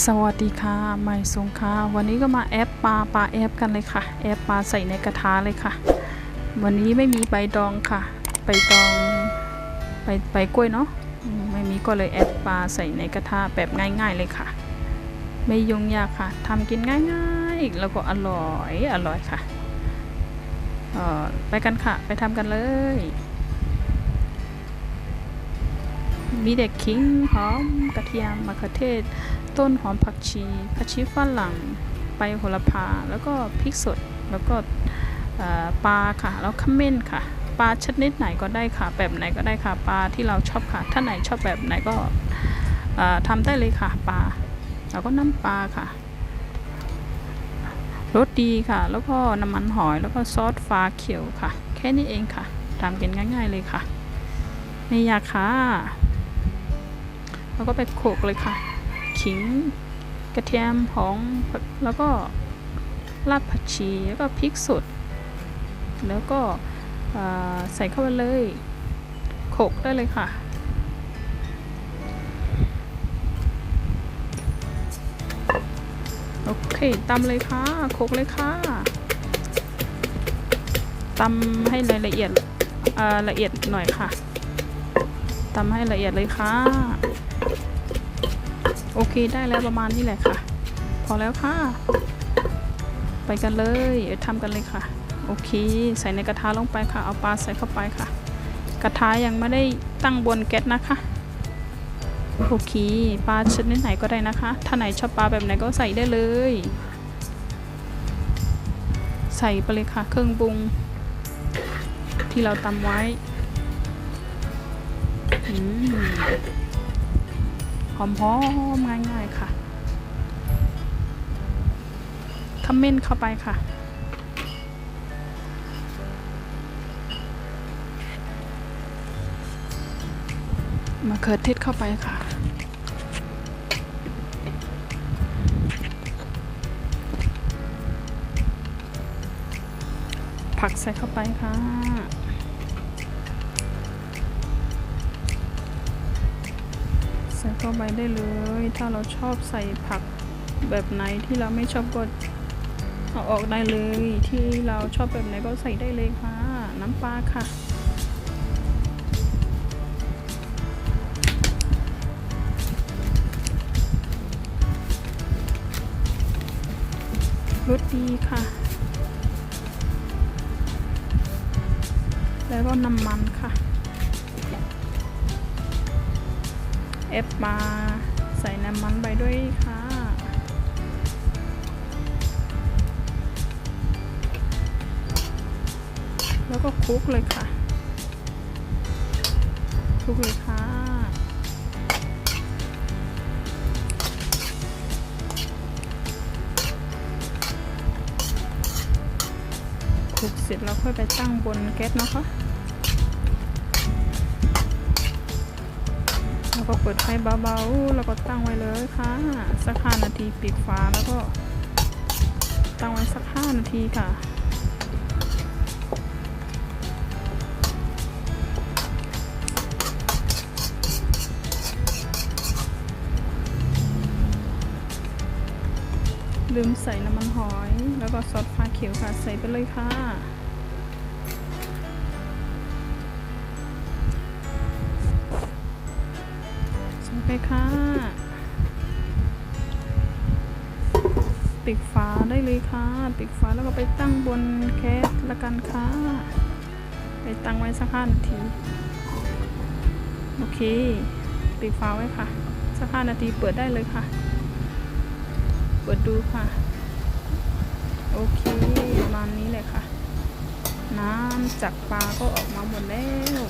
สวัสดีค่ะใหม่สงค่ะ วันนี้ก็มาแอปปลาปลาแอปกันเลยค่ะ แอปปลาใส่ในกระทะเลยค่ะ วันนี้ไม่มีใบดองค่ะ ใบดองใบใบกล้วยเนาะ ไม่มีก็เลยแอปปลาใส่ในกระทะแบบง่ายๆเลยค่ะ ไม่ยุ่งยากค่ะทำกินง่ายๆ แล้วก็อร่อยอร่อยค่ะเออไปกันค่ะ ไปทำกันเลย มีเด็กขิงหอมกระเทียมมะเขือเทศ ต้นหอมผักชีผักชีฝรั่งใบโหระพา แล้วก็พริกสด แล้วก็ปลาค่ะ แล้วขมิ้นค่ะ ปลาชนิดไหนก็ได้ค่ะ แบบไหนก็ได้ค่ะ ปลาที่เราชอบค่ะ ถ้าไหนชอบแบบไหนก็เอ่อทำได้เลยค่ะ ปลา แล้วก็น้ำปลาค่ะรสดีค่ะ แล้วก็น้ำมันหอย แล้วก็ซอสฟ้าเขียวค่ะ แค่นี้เองค่ะทำกันง่าย ๆเลยค่ะไม่ยากค่ะ แล้วก็ไปโขลกเลยค่ะ ขิง กระเทียมหอมแล้วก็รากผักชีแล้วก็พริกสด แล้วก็ใส่เข้าไปเลยโขกได้เลยค่ะ โอเคตำเลยค่ะโขกเลยค่ะตำให้ละเอียดละเอียดหน่อยค่ะตำให้ละเอียดเลยค่ะ โอเคได้แล้วประมาณนี้แหละค่ะ พอแล้วค่ะ ไปกันเลยทำกันเลยค่ะ โอเค ใส่ในกระทะลงไปค่ะ เอาปลาใส่เข้าไปค่ะ กระทะยังไม่ได้ตั้งบนแก๊สนะคะ โอเคปลาชนิดไหนก็ได้นะคะ ถ้าไหนชอบปลาแบบไหนก็ใส่ได้เลย ใส่ไปเลยค่ะ เครื่องปรุง ที่เราตำไว้ อืม หอมๆง่ายๆค่ะขมิ้นเข้าไปค่ะ มะเขือเทศเข้าไปค่ะ ผักใส่เข้าไปค่ะ ใส่เข้าไปได้เลย ถ้าเราชอบใส่ผักแบบไหนที่เราไม่ชอบก็เอาออกได้เลย ที่เราชอบแบบไหนก็ใส่ได้เลยค่ะ น้ำปลาค่ะ รสดีค่ะ แล้วก็น้ำมันค่ะ เอฟมาใส่น้ำมันไปด้วยค่ะ แล้วก็คลุกเลยค่ะคลุกเลยค่ะ คลุกเสร็จแล้วค่อยไปตั้งบนแก๊สนะคะ ก็เปิดไฟเบาๆ แล้วก็ตั้งไว้เลยค่ะ สักห้านาทีปิดฝาแล้วก็ ตั้งไว้สักห้านาทีค่ะ ลืมใส่น้ำมันหอย แล้วก็ซอสฟ้าเขียวค่ะ ใส่ไปเลยค่ะ ใส่ไปค่ะปิดฝาได้เลยค่ะปิดฝาแล้วก็ไปตั้งบนแก๊สละกันค่ะ ไปตั้งไว้สักห้านาที โอเคปิดฝาไว้ค่ะ สักห้านาทีเปิดได้เลยค่ะ เปิดดูค่ะ โอเคประมาณนี้เลยค่ะ น้ำจากปลาก็ออกมาหมดแล้ว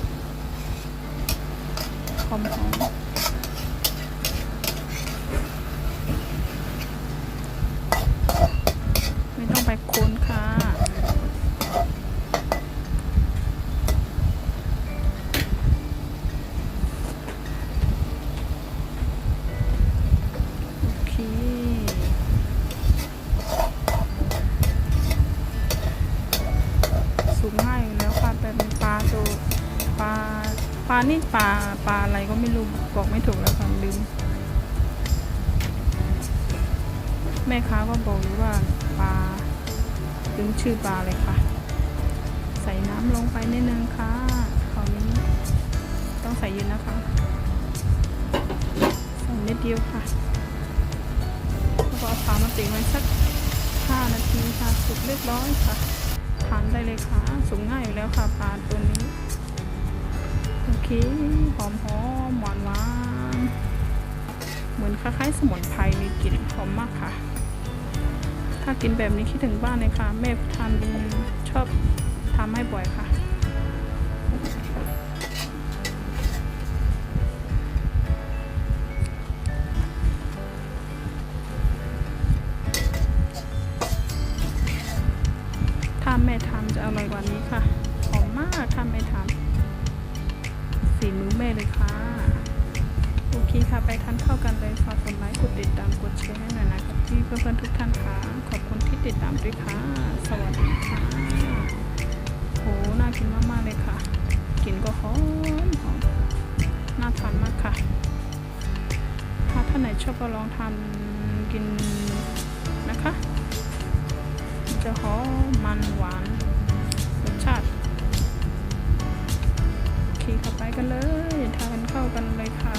หอมๆ ไม่ต้องไปคนค่ะ โอเคสูงง่ายอยู่แล้วค่ะแต่เป็นปลาตัวปลาปลานี่ปลาปลาอะไรก็ไม่รู้บอกไม่ถูกแล้วค่ะลืมแม่ค้าก็บอกว่าปลา ลืมชื่อปลาเลยค่ะ ใส่น้ำลงไปนิดนึงค่ะคราวนี้ต้องใส่เย็นนะคะใส่นิดเดียวค่ะแล้วก็เอาปลามาติงไว้สัก 5 นาทีค่ะสุกเรียบร้อยค่ะทานได้เลยค่ะสุกง่ายอยู่แล้วค่ะปลาตัวนี้ โอเคหอมหอมหวานหวานเหมือนคล้ายๆสมุนไพรมีกลิ่นากินแบบนี้คิดถึงบ้านเลยค่ะ แม่ทานชอบทำให้บ่อยค่ะถ้าแม่ทำจะอร่อยกว่านี้ค่ะ หอมมากถ้าแม่ทำฝีมือแม่เลยค่ะ โอเคค่ะไปทานเข้ากันเลยฝากกดไลค์กดติดตามกดแชร์ให้หน่อยนะครับพี่เพื่อนๆทุกท่านค่ะ ขอบคุณที่ติดตามด้วยค่ะ สวัสดีค่ะโหน่ากินมากๆเลยค่ะกลิ่นก็หอมหอมน่าทานมากค่ะ ถ้าท่านไหนชอบก็ลองทานกินนะคะ จะหอมมันหวานรสชาติโอเคค่ะไปกันเลยทานเข้ากันเลยค่ะ